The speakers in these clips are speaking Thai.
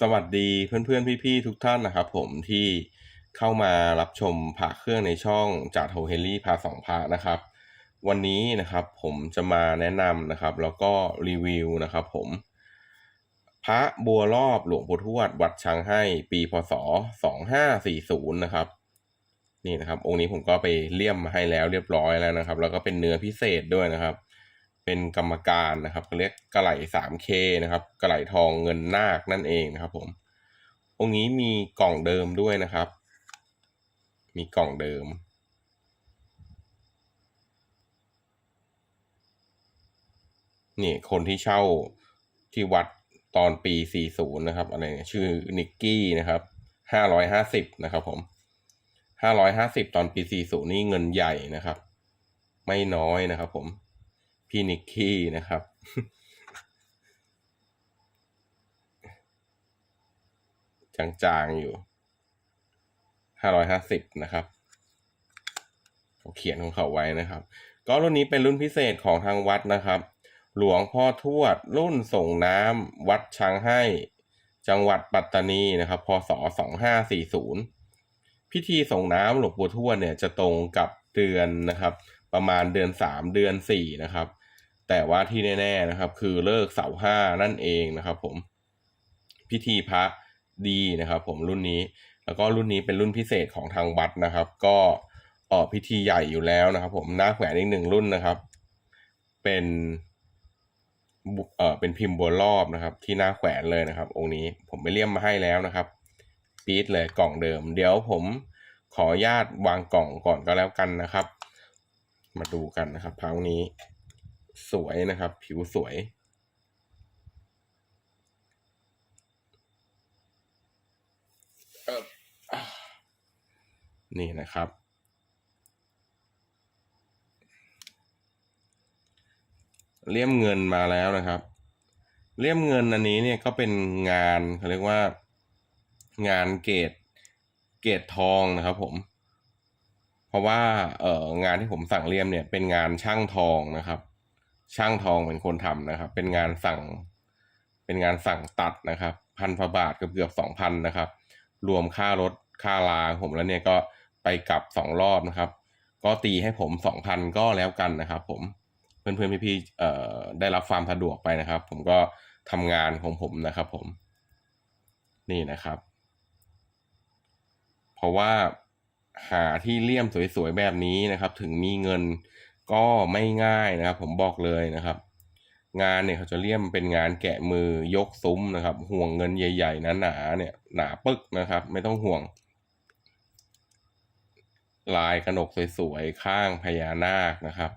สวัสดีเพื่อนๆ พี่ๆ ทุกท่านนะครับผมที่เข้ามารับชมพระเครื่องในช่องจากโทเฮลี่พาสองพระนะครับ วันนี้นะครับผมจะมาแนะนำนะครับ แล้วก็รีวิวนะครับผม พระบัวรอบหลวงปู่ทวดวัดช้างให้ปีพศ 2540 นะครับ นี่นะครับ องค์นี้ผมก็ไปเลี่ยมมาให้แล้วเรียบร้อยแล้วนะครับ แล้วก็เป็นเนื้อพิเศษด้วยนะครับ เป็นกรรมการนะครับเขาเรียกกระไหล 3K นะครับกระไหลทองเงินนาคนั่นเองนะครับผมองค์นี้มีกล่องเดิมด้วยนะครับ มีกล่องเดิม นี่คนที่เช่าที่วัดตอนปี 40 นะครับอะไรเนี่ยชื่อนิกกี้นะครับ 550 นะครับผม550 ตอนปี 40 นี่เงินใหญ่นะครับ ไม่น้อยนะครับผม พี่นิกกี้นะครับ จางๆอยู่550นะครับเขาเขียนของเขาไว้นะครับ ก็รุ่นนี้เป็นรุ่นพิเศษของทางวัดนะครับ หลวงพ่อทวดรุ่นส่งน้ำวัดช้างให้จังหวัดปัตตานีนะครับ พศ 2540 พิธีส่งน้ำหลวงปู่ทวดเนี่ยจะตรงกับเดือนนะครับ ประมาณเดือน 3 เดือน 4 นะครับ แต่ว่าที่แน่ๆนะครับ คือเลิกเสาห้านั่นเองนะครับ ผมพิธีพระดีนะครับ ผมรุ่นนี้ แล้วก็รุ่นนี้เป็นรุ่นพิเศษของทางวัดนะครับ ก็ออกพิธีใหญ่อยู่แล้วนะครับ ผมหน้าแขวนอีกหนึ่งรุ่นนะครับ เป็นบุเอ่อเป็นพิมพ์บัวรอบนะครับ ที่หน้าแขวนเลยนะครับ องค์นี้ผมไปเลี่ยมมาให้แล้วนะครับปี๊ดเลยกล่องเดิม เดี๋ยวผมขออนุญาตวางกล่องก่อนก็แล้วกันนะครับ มาดูกันนะครับพระองนี้ สวยนะครับ ผิวสวย นี่นะครับ เลี่ยมเงินมาแล้วนะครับ เลี่ยมเงินอันนี้เนี่ยก็เป็นงานเขาเรียกว่า งานเกรดเกรดทองนะครับผมเพราะว่าเอองานที่ผมสั่งเลี่ยมเนี่ยเป็นงานช่างทองนะครับ ช่างทองเป็นคนทำนะครับ เป็นงานสั่ง เป็นงานสั่งตัดนะครับพันพบาทเกือบเกือบสองพันนะครับ รวมค่ารถค่าลาผมแล้วเนี่ยก็ไปกลับสองรอบนะครับ ก็ตีให้ผมสองพันก็แล้วกันนะครับ ผมเพื่อนเพื่อนพี่พี่ๆเอ่อได้รับความสะดวกไปนะครับ ผมก็ทำงานของผมนะครับ ผม นี่นะครับ เพราะว่าหาที่เลี่ยมสวยๆแบบนี้นะครับ ถึงมีเงิน ก็ไม่ง่ายนะครับ ผมบอกเลยนะครับ งานเนี่ยเขาจะเลี่ยมเป็นงานแกะมือยกซุ้มนะครับ ห่วงเงินใหญ่ๆหนาเนี่ยหนาปึกนะครับ ไม่ต้องห่วง ลายกระหนกสวยๆข้างพญานาคนะครับ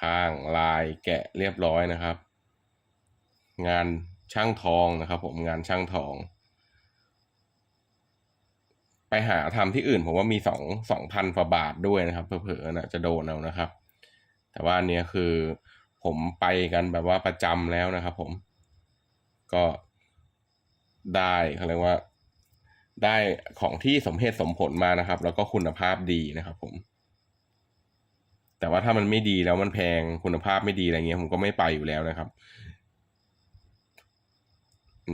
ข้างลายแกะเรียบร้อยนะครับ งานช่างทองนะครับ ผมงานช่างทอง ไปหาทำที่อื่นผมว่ามีสองสองพันกว่าบาทด้วยนะครับเผลอๆนะจะโดนเอานะครับ แต่ว่านเนี้ยคือผมไปกันแบบว่าประจำแล้วนะครับผมก็ได้เขาเรียกว่า ได้ของที่สมเหตุสมผลมานะครับ แล้วก็คุณภาพดีนะครับ ผม แต่ว่าถ้ามันไม่ดีแล้วมันแพงคุณภาพไม่ดีอะไรเงี้ยผมก็ไม่ไปอยู่แล้วนะครับ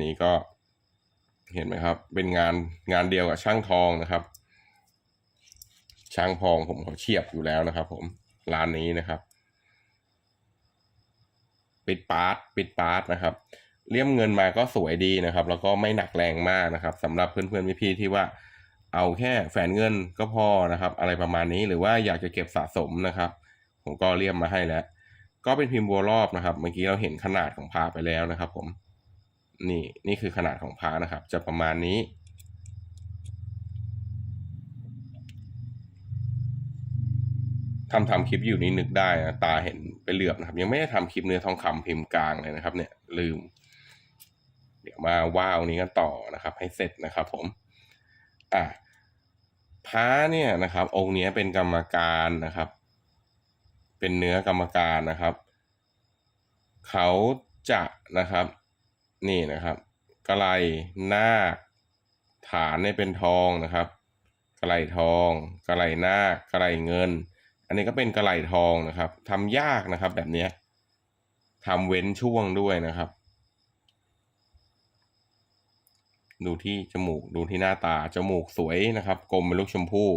นี่ก็ เห็นไหมครับ เป็นงานงานเดียวกับช่างทองนะครับ ช่างทองผมเขาเฉียบอยู่แล้วนะครับ ผมร้านนี้นะครับ ปิดปาร์ตปิดปาร์ตนะครับเลี่ยมเงินมาก็สวยดีนะครับ แล้วก็ไม่หนักแรงมากนะครับสำหรับเพื่อนๆพี่ๆที่ว่าเอาแค่แฝนเงินก็พอนะครับ อะไรประมาณนี้หรือว่าอยากจะเก็บสะสมนะครับ ผมก็เลี่ยมมาให้แล้ว ก็เป็นพิมพ์บัวรอบนะครับ เมื่อกี้เราเห็นขนาดของพาไปแล้วนะครับ ผม นี่นี่คือขนาดของพานะครับ จะประมาณนี้ ทำทำคลิปอยู่นี่นึกได้นะตาเห็นไปเหลือบนะครับ ยังไม่ได้ทำคลิปเนื้อทองคำพิมพ์กลางเลยนะครับ เนี่ยลืม เดี๋ยวมาว่าวนี้กันต่อนะครับ ให้เสร็จนะครับ ผม อะพระเนี่ยนะครับ องค์นี้เป็นกรรมการนะครับ เป็นเนื้อกรรมการนะครับ เขาจะนะครับ นี่นะครับกระไลนาค ฐานเนี่ยเป็นทองนะครับกระไลทองกระไลนาคกระไลเงิน อันนี้ก็เป็นกระไลทองนะครับทำยากนะครับแบบเนี้ยทำเว้นช่วงด้วยนะครับ ดูที่จมูกดูที่หน้าตาจมูกสวยนะครับ กลมเป็นลูกชมพู่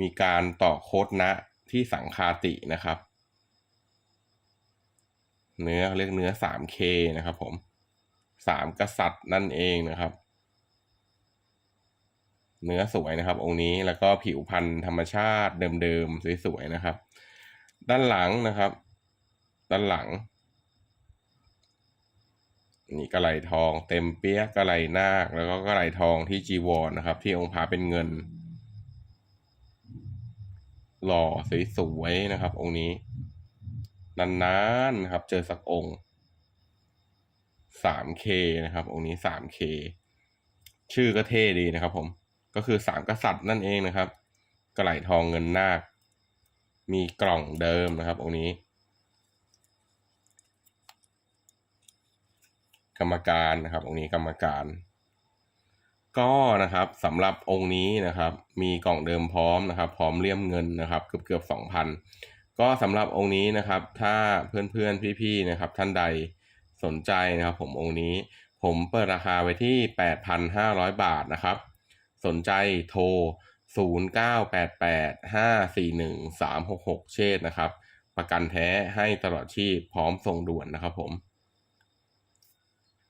มีการต่อโคดนะที่สังคาตินะครับ เนื้อเรียกเนื้อ 3K นะครับผม สามกษัตริย์นั่นเองนะครับ เนื้อสวยนะครับ องค์นี้แล้วก็ผิวพันธุ์ธรรมชาติเดิมๆสวยๆนะครับ ด้านหลังนะครับ ด้านหลัง นี่กระไหลทอง เต็มเปี้ยกระไหลนาคแล้วก็กระไหลทองที่จีวรนนะครับ ที่องค์พระเป็นเงิน หล่อสวยๆนะครับ องค์นี้นานๆนะครับ เจอสักองค์ 3K นะครับ องค์นี้ 3K ชื่อก็เท่ดีนะครับ ผม ก็คือสามกษัตริย์นั่นเองนะครับกระไหลทองเงินนาค มีกล่องเดิมนะครับ องค์นี้ กรรมการนะครับ องค์นี้กรรมการ ก็นะครับสำหรับองค์นี้นะครับ มีกล่องเดิมพร้อมนะครับ พร้อมเลี่ยมเงินนะครับ เกือบเกือบสองพันก็สำหรับองค์นี้นะครับ ถ้าเพื่อนๆพี่ๆนะครับ ท่านใด สนใจนะครับผมองค์นี้ ผมเปิดราคาไว้ที่ 8,500 บาทนะครับ สนใจโทร 0988541366 เชษนะครับ ประกันแท้ให้ตลอดชีพพร้อมส่งด่วนนะครับผม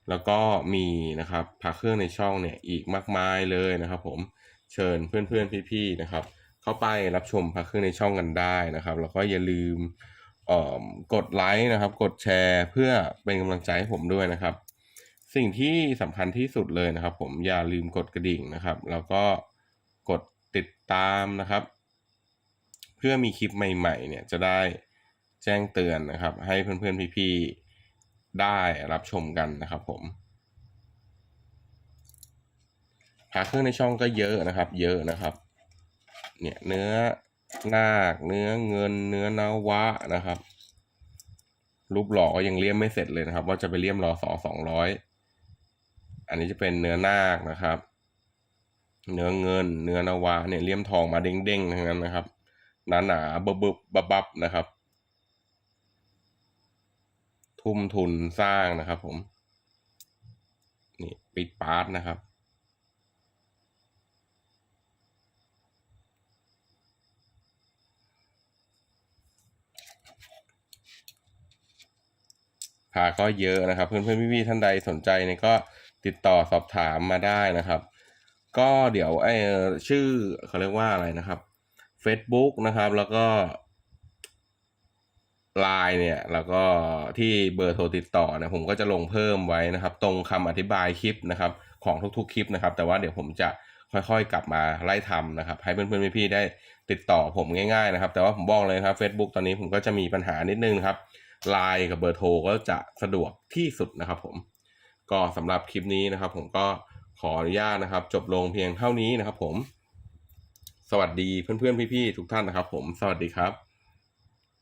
แล้วก็มีนะครับพักเครื่องในช่องเนี่ยอีกมากมายเลยนะครับผมเชิญเพื่อนๆพี่ๆนะครับ เข้าไปรับชมพักเครื่องในช่องกันได้นะครับ แล้วก็อย่าลืม กดไลค์นะครับ กดแชร์เพื่อเป็นกำลังใจให้ผมด้วยนะครับ สิ่งที่สำคัญที่สุดเลยนะครับ ผมอย่าลืมกดกระดิ่งนะครับ แล้วก็กดติดตามนะครับ เพื่อมีคลิปใหม่ ๆ เนี่ยจะได้แจ้งเตือนนะครับ ให้เพื่อนๆพี่ๆได้รับชมกันนะครับ ผมหาเครื่องในช่องก็เยอะนะครับ เยอะนะครับ เนี่ยเนื้อ นาคเนื้อเงิน เนื้อนาวะนะครับรูปหล่อก็ยังเลี่ยมไม่เสร็จเลยนะครับ ว่าจะไปเลี่ยมรอสอสองร้อยอันนี้จะเป็นเนื้อนาคนะครับ เนื้อเงิน เนื้อนาวะเนี่ยเลี่ยมทองมาเด้งๆทั้งนั้นนะครับ หนาหนาๆบบบบบับนะครับ ทุ่มทุนสร้างนะครับ ผม นี่ปิดปาร์ตนะครับ พาก็เยอะนะครับ เพื่อนเพื่อนพี่ๆท่านใดสนใจเนี่ยก็ติดต่อสอบถามมาได้นะครับ ก็เดี๋ยวไอ้ชื่อเขาเรียกว่าอะไรนะครับ Facebook นะครับแล้วก็ Line เนี่ยแล้วก็ที่เบอร์โทรติดต่อเนี่ยผมก็จะลงเพิ่มไว้นะครับ ตรงคำอธิบายคลิปนะครับ ของทุกๆคลิปนะครับ แต่ว่าเดี๋ยวผมจะค่อยๆ กลับมาไล่ทำนะครับ ให้เพื่อนๆพี่ๆได้ติดต่อผมง่ายๆนะครับ แต่ว่าผมบอกเลยครับ Facebook ตอนนี้ผมก็จะมีปัญหานิดนึงครับ ไลน์กับเบอร์โทรก็จะสะดวกที่สุดนะครับผมก็สำหรับคลิปนี้นะครับ ผมก็ขออนุญาตนะครับ จบลงเพียงเท่านี้นะครับ ผม สวัสดีเพื่อนๆพี่ๆทุกท่านนะครับ ผมสวัสดีครับ